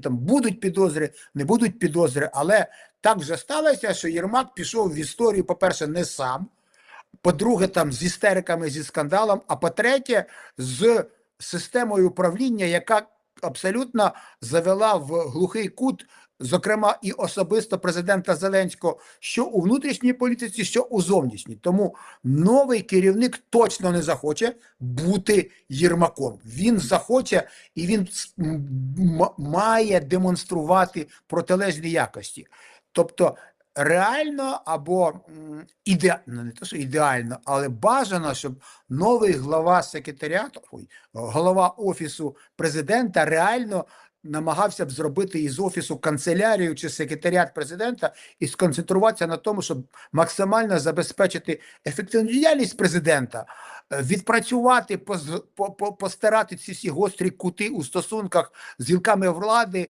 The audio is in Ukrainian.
там будуть підозри, не будуть підозри, але так вже сталося, що Єрмак пішов в історію, по-перше, не сам, по-друге, там з істериками, зі скандалом, а по-третє, з системою управління, яка абсолютно завела в глухий кут, зокрема, і особисто президента Зеленського, що у внутрішній політиці, що у зовнішній. Тому новий керівник точно не захоче бути Єрмаком. Він захоче і він має демонструвати протилежні якості. Тобто реально або іде... ну, не те, що ідеально, але бажано, щоб новий глава секретаріату, ой, голова офісу президента реально намагався б зробити із офісу канцелярію чи секретаріат президента і сконцентруватися на тому, щоб максимально забезпечити ефективну діяльність президента, е, відпрацювати, поз- по- по- постирати ці всі гострі кути у стосунках з гілками влади